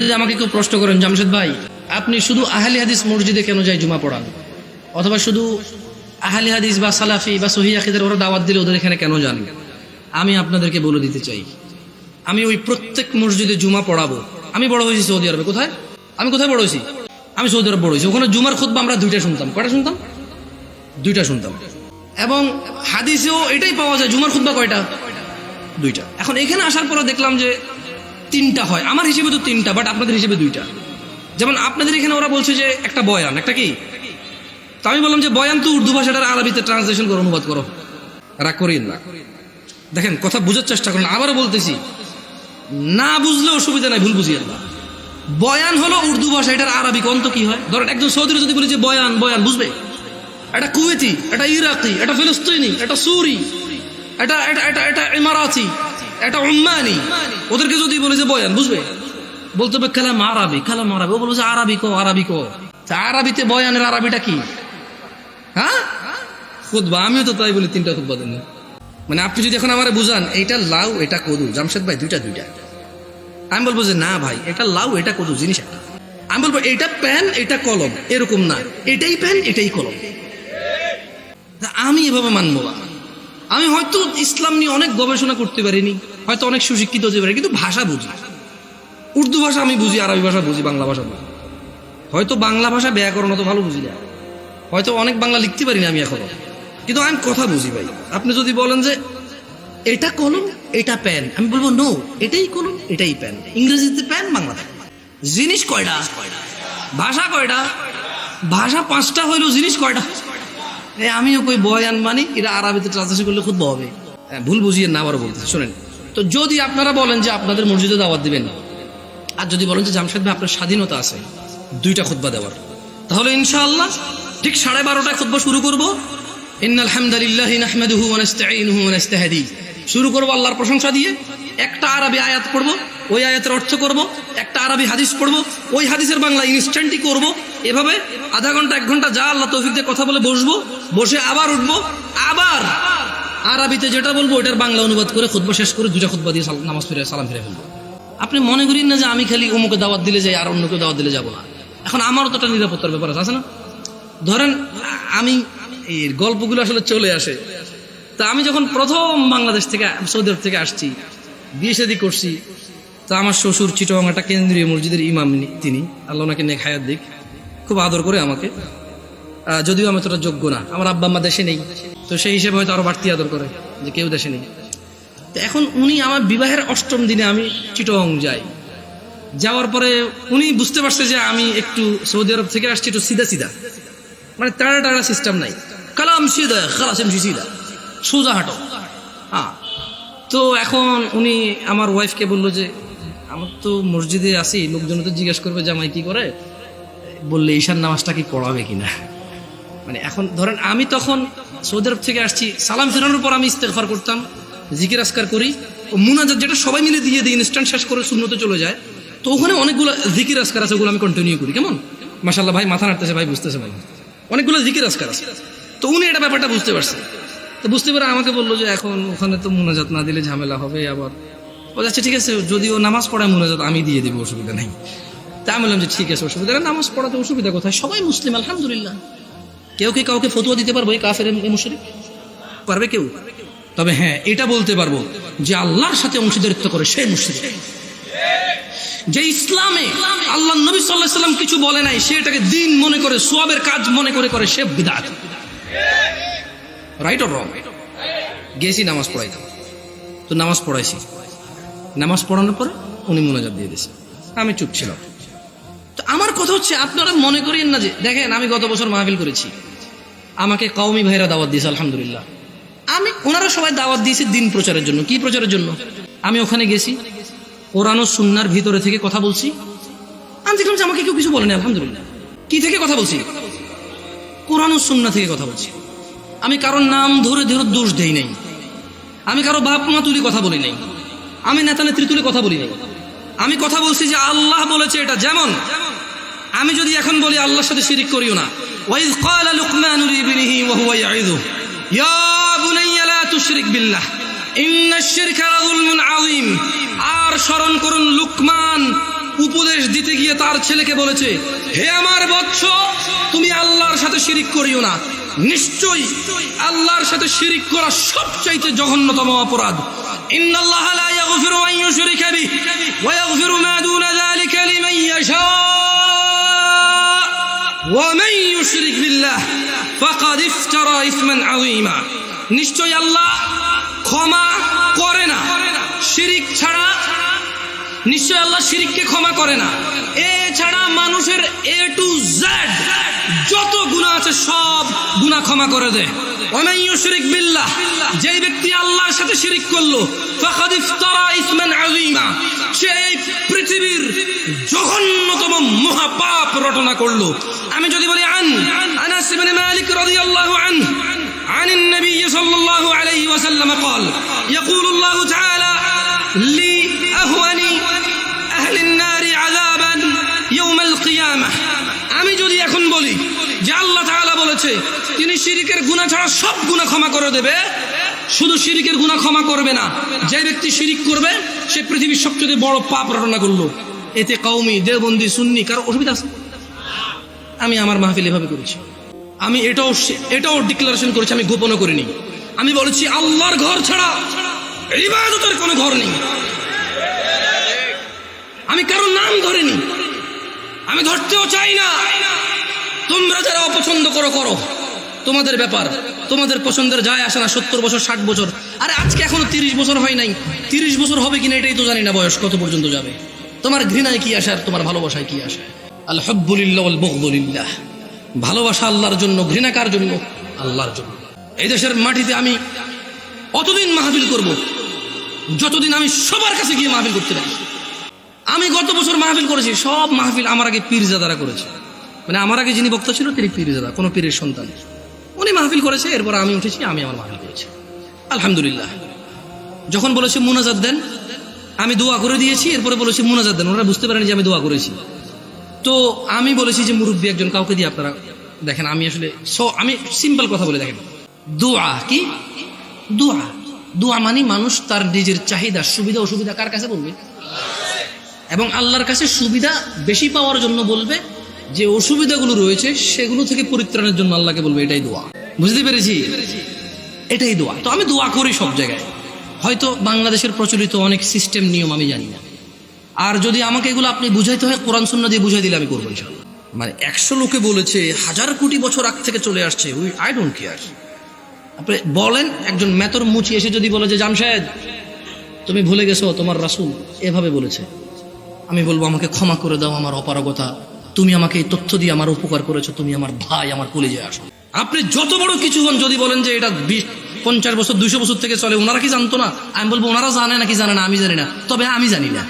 আমাকে কেউ প্রশ্ন করেন, জামশেদ ভাই, আপনি শুধু আহলি হাদিস মসজিদে কেন যাই জুমা পড়ান? অথবা শুধু আহলি হাদিস বা সালাফি বা সহি আকিদের ওরা দাওয়াত দিলে ওদের এখানে কেন যান? আমি আপনাদেরকে বলে দিতে চাই, আমি ওই প্রত্যেক মসজিদে জুমা পড়াবো। আমি বড় হয়েছি সৌদি আরবে, কোথায়? আমি কোথায় বড় হয়েছি? আমি সৌদি আরব বড় হয়েছি। ওখানে জুমার খুদ্া আমরা দুইটা শুনতাম। কয়টা শুনতাম? দুইটা শুনতাম। এবং হাদিসেও এটাই পাওয়া যায়, জুমার খুদ্া কয়টা? দুইটা। এখন এখানে আসার পরে দেখলাম যে তিনটা হয়। আমার হিসেবে তো তিনটা বাট আপনাদের হিসেবে দুইটা। যেমন আপনাদের এখানে ওরা বলছে যে একটা বয়ান, একটা কি? তো আমি বললাম যে বয়ান তো উর্দু ভাষাটার আরবিতে ট্রান্সলেশন করে অনুবাদ করো। রাগ করিন না। দেখেন, কথা বোঝার চেষ্টা করুন। আবারও বলতেছি, না বুঝলে অসুবিধা নাই, ভুল বুঝিয়ে না। বয়ান হলো উর্দু ভাষা, এটার আরবি অন্ত কি হয়? ধরেন একজন সৌদির যদি বলি যে বয়ান বয়ান, বুঝবে? এটা কুয়েতি, এটা ইরাকি, এটা ফিলিস্তিনি, এটা সুরি, এটা এটা এটা এটা ইমারাতি এটা উম্মানি। ওদেরকে যদি বলে যে বয়ান, বুঝবে? বলতে হবে, কালাম আরবি কালাম আরবি। ও বলবে আরবি কো আরবি কো আরবিতে বয়ানের আরবিটা কি? হ্যাঁ? খুদবা আমিও তো তাই বলি, তিনটা খুদবা দেন মানে আপনি যদি এখন আমার বুঝান এইটা লাউ, এটা কদু। জামশেদ ভাই, দুইটা দুইটা। আমি বলব যে, না ভাই, এটা লাউ, এটা কদু, জিনিস একটা। আমি বলব, এটা প্যান, এটা কলম, এরকম না। এটাই প্যান, এটাই কলম। আমি এভাবে মানবো না। আমি হয়তো ইসলাম নিয়ে অনেক গবেষণা করতে পারিনি, হয়তো অনেক সুশিক্ষিত হতে পারি কিন্তু ভাষা বুঝি। উর্দু ভাষা আমি বুঝি, আরবি ভাষা বুঝি, বাংলা ভাষা বুঝি। হয়তো বাংলা ভাষা ব্যাকরণ অত ভালো বুঝি না। হয়তো অনেক বাংলা লিখতে পারি না আমি এখনও। কিন্তু আমি কথা বুঝি ভাই। আপনি যদি বলেন যে, এটা কলম, এটা প্যান আমি বলব নো এটাই কলম, এটাই প্যান ইংরেজিতে প্যান বাংলাতে। জিনিস কয়টা? ভাষা কয়টা? ভাষা পাঁচটা হইল জিনিস কয়টা? আমিও কই বয়ান মানি এরা আরবিতে ট্রান্সলেশন করলে খুব হবে। হ্যাঁ, ভুল বুঝিয়ে না আবার বলতে শোনেন। তো যদি আপনারা বলেন যে আপনাদের মসজিদে দাওয়াত দিবেন আর যদি বলেন যে জামশেদ ভাই আপনার স্বাধীনতা আছে দুইটা খুতবা দেওয়ার তাহলে ইনশাআল্লাহ ঠিক সাড়ে বারোটায় খুতবা শুরু করব। ইন্নাল হামদালিল্লাহ নাহমাদুহু ওয়া নাস্তাঈনুহু ওয়া নাস্তাহদি। শুরু করব আল্লাহর প্রশংসা দিয়ে একটা আরবি আয়াত পড়ব ওই আয়াতের অর্থ করব একটা আরবি হাদিস পড়ব ওই হাদিসের বাংলা ইনস্ট্যান্টই করব এভাবে আধা ঘণ্টা, এক ঘণ্টা যা আল্লাহ তৌফিক দিয়ে কথা বলে বসবো, বসে আবার উঠবো, আবার আরবিতে যেটা বলব ওটার বাংলা অনুবাদ করে খুতবা শেষ করে দুটা খুতবা দিয়ে নামাজ ফিরে সালাম ফিরে ফেলব। আপনি মনে করেন না যে আমি খালি অমুকে দাওয়াত দিলে যাই আর অন্যকে দাওয়াত দিলে যাব না। এখন আমারও তো একটা নিরাপত্তার ব্যাপার আছে না? ধরেন, আমি এই গল্পগুলো আসলে চলে আসে। তা আমি যখন প্রথম বাংলাদেশ থেকে, সৌদি আরব থেকে আসছি, বিয়ে শাদি করছি, তা আমার শ্বশুর চিটং একটা কেন্দ্রীয় মসজিদের ইমাম তিনি। আল্লাহ ওনাকে নেক হায়াত দিক। খুব আদর করে আমাকে। যদিও আমি তোরা যোগ্য না। আমার আব্বা আম্মা দেশে নেই। তো সেই হিসেবে হয়তো আরও বাড়তি আদর করে যে কেউ দেশে নেই। তো এখন উনি আমার বিবাহের অষ্টম দিনে আমি চিটং যাই। যাওয়ার পরে উনি বুঝতে পারছে যে আমি একটু সৌদি আরব থেকে আসছি, একটু সিধা সিধা। মানে টাড়া টাড়া সিস্টেম নাই। কালাম খালাস এমসি সিধা। সোজা হাঁটো। হ্যাঁ। তো এখন উনি আমার ওয়াইফকে বলল যে আমার তো মসজিদে আসি লোকজন তো জিজ্ঞেস করবে জামাই কি করে? বললে ঈশান নামাজটা কি পড়াবে কিনা? মানে এখন ধরেন আমি তখন সৌদি আরব থেকে আসছি, সালাম ফেরানোর পর আমি ইস্তেগফার করতাম, জিকির আসকার করি, ও মুনাজাত যেটা সবাই মিলে দিয়ে দিই ইনস্ট্যান্ট শেষ করে শূন্যতে চলে যায়, তো ওখানে অনেকগুলো জিকির আসকার আছে, ওগুলো আমি কন্টিনিউ করি, কেমন? মাসাল্লাহ ভাই, মাথা নাড়তেছে ভাই, বুঝতেছে ভাই। অনেকগুলো জিকির আসকার আছে। তো উনি এটা ব্যাপারটা বুঝতে পারছে তো বুঝতে পারে আমাকে বলল যে এখন ওখানে তো মুনাজাত না দিলে ঝামেলা হবে আবার। ও আচ্ছা ঠিক আছে, যদিও নামাজ পড়ায় মুনাজাত আমি দিয়ে দিব, অসুবিধা নেই। তা আমি বললাম যে ঠিক আছে, অসুবিধা নামাজ পড়াতে অসুবিধা কোথায়? সবাই মুসলিম, আলহামদুলিল্লাহ। কেউ কি কাউকে ফতুয়া দিতে পারব এই কাফের মুশরিক? পারবে কেউ? তবে হ্যাঁ এটা বলতে পারব যে আল্লাহর সাথে অংশীদারিত্ব করে সে মুশরিক। যে ইসলামে আল্লাহ নবী সাল্লাহ সাল্লাম কিছু বলে নাই, সে এটাকে দিন মনে করে, সোয়াবের কাজ মনে করে করে সে বিদাত। রাইট অর রং গেছি নামাজ পড়াইতাম তো নামাজ পড়াইছি। নামাজ পড়ানোর পরে উনি মোনাজাত দিয়ে দিয়েছে। আমি চুপ ছিলাম। কথা হচ্ছে, আপনারা মনে করেন না যে, দেখেন, আমি গত বছর মাহফিল করেছি। আমাকে কওমি ভাইরা দাওয়াত দিয়েছে, আলহামদুলিল্লাহ। আমি, ওনারা সবাই দাওয়াত দিয়েছে দিন প্রচারের জন্য। কি প্রচারের জন্য? আমি ওখানে গেছি, কোরআন সুন্নার ভিতরে থেকে কথা বলছি। আমি দেখলাম যে আমাকে কেউ কিছু বলেনি, আলহামদুলিল্লাহ। কি থেকে কথা বলছি? কোরআন সুন্না থেকে কথা বলছি। আমি কারোর নাম ধরে ধরে দোষ দেই নাই। আমি কারও বাপ মা তুলি কথা বলি নাই। আমি নেতা নেত্রী তুলে কথা বলি নাই। আমি কথা বলছি যে আল্লাহ বলেছে এটা যেমন আমি যদি এখন বলি আল্লাহর সাথে শিরিক করিও না। ওয়াইজ ক্বালা লুকমান লিবনিহি ওয়া হুয়া ইয়াইযু ইয়া বুনাইয়া লা তুশরিক বিল্লাহ ইন্নাশ শিরকা লাযুলমুন আযীম। আর স্মরণ করুন, লুকমান উপদেশ দিতে গিয়ে তার ছেলেকে বলেছে, হে আমার বৎস, তুমি আল্লাহর সাথে শিরিক করিও না। নিশ্চয়ই আল্লাহর সাথে শিরিক করা সবচাইতে জঘন্যতম অপরাধ। ইন্নাল্লাহা লা ইয়াগফিরু আন ইউশরিকা বিহি, ওয়া ইয়াগফিরু মা দুনা যালিকা লিমান ইয়াশা। ومن يشرك بالله فقد افترى اثما عظيما নিশ্চয় আল্লাহ ক্ষমা করে না শিরিক ছাড়া নিশ্চয় আল্লাহ শিরিককে ক্ষমা করে না এ ছাড়া মানুষের এ টু জেড যত গুনাহ আছে সব গুনাহ ক্ষমা করে দেয় ওমান ইউশরিক বিল্লাহ যেই ব্যক্তি আল্লাহর সাথে শিরিক করলো ফাকাদ ইফতারা ইসমান আযীমা সে এই পৃথিবীর জঘন্যতম মহাপাপ রটনা করলো আমি যদি বলি আন আনাস ইবনে মালিক রাদিয়াল্লাহু আনহু عن النبي صلى الله عليه وسلم قال يقول الله تعالى لأهون أهل النار عذابا يوم القيامة আমি যদি এখন বলি যে আল্লাহ তাআলা বলেছে তিনি শিরিকের গুনাহ ছাড়া সব গুনাহ ক্ষমা করে দেবে শুধু শিরিকের গুনাহ ক্ষমা করবে না যে ব্যক্তি শিরিক করবে সে পৃথিবীর সবচেয়ে বড় পাপ রটনা করলো এতে কওমি দেওবন্দি সুন্নি কারো অসুবিধা আছে আমি আমার মাহফিল এভাবে করেছি। আমি এটাও এটাও ডিক্লারেশন করেছি, আমি গোপনও করিনি। আমি বলেছি, আল্লাহর ঘর ছাড়া কোনো ঘর নেই। আমি কারোর নাম ধরিনি। আমি ধরতেও চাই না। তোমরা যারা অপছন্দ করো করো। তোমাদের ব্যাপার, তোমাদের পছন্দের যায় আসে না, সত্তর বছর, ষাট বছর। আরে আজকে এখনও তিরিশ বছর হয় নাই। তিরিশ বছর হবে কিনা এটাই তো জানি না বয়স কত পর্যন্ত যাবে। তোমার ঘৃণায় কি আসে আর তোমার ভালোবাসায় কি আসে? আল হব্বুলিল্লাহ ভালোবাসা আল্লাহর জন্য, ঘৃণা কার জন্য? আল্লাহর জন্য। এই দেশের মাটিতে আমি অতদিন মাহফিল করব, যতদিন আমি সবার কাছে গিয়ে মাহফিল করতে পারি আমি গত বছর মাহফিল করেছি, সব মাহফিল আমার আগে পীরজাদারা করেছে। মানে আমার আগে যিনি বক্তা ছিল, তিনি পীরজাদা, কোনো পীরের সন্তান। উনি মাহফিল করেছে, এরপর আমি উঠেছি, আমি আমার মাহফিল করেছি। আলহামদুলিল্লাহ। যখন বলেছে মুনাজাত দেন, আমি দোয়া করে দিয়েছি, এরপরে বলেছে মুনাজাত দেন, ওনারা বুঝতে পারেনি যে আমি দোয়া করেছি। তো আমি বলেছি যে মুরব্বী একজন কাউকে দিয়ে আপনারা দেখেন, আমি আসলে আমি সিম্পল কথা বলে দেখেন। দোয়া কি? দোয়া। দোয়া মানে মানুষ তার নিজের চাহিদা, সুবিধা, অসুবিধা কার কাছে বলবে? এবং আল্লাহর কাছে সুবিধা বেশি পাওয়ার জন্য বলবে যে অসুবিধাগুলো রয়েছে, সেগুলো থেকে পরিত্রাণের জন্য আল্লাহকে বলবে, এটাই দোয়া। বুঝতে পেরেছি? এটাই দোয়া। তো আমি দোয়া করি সব জায়গায়। হয়তো বাংলাদেশের প্রচলিত অনেক সিস্টেম নিয়ম আমি জানি না। আর যদি আমাকে এগুলো আপনি বুঝাইতে হয়, কোরআন সুন্না দিয়ে বুঝাই দিলে আমি করব মানে একশো লোকে বলেছে, হাজার কোটি বছর আগ থেকে চলে আসছে, উই আই ডোন্ট কেয়ার আপনি বলেন, একজন মেতর মুচি এসে যদি বলে যে, জামশেদ, তুমি ভুলে গেছো, তোমার রাসূল এভাবে বলেছে। আমি বলব, আমাকে ক্ষমা করে দাও আমার অপারগতা। তুমি আমাকে এই তথ্য দিয়ে আমার উপকার করেছ, তুমি আমার ভাই, আমার কলেজে আসো। আপনি যত বড় কিছু হন, যদি বলেন যে, এটা বিশ, পঞ্চাশ বছর, দুইশো বছর থেকে চলে, ওনারা কি জানতো না? আমি বলব, ওনারা জানে নাকি জানে না, আমি জানি না। তবে আমি জানি না।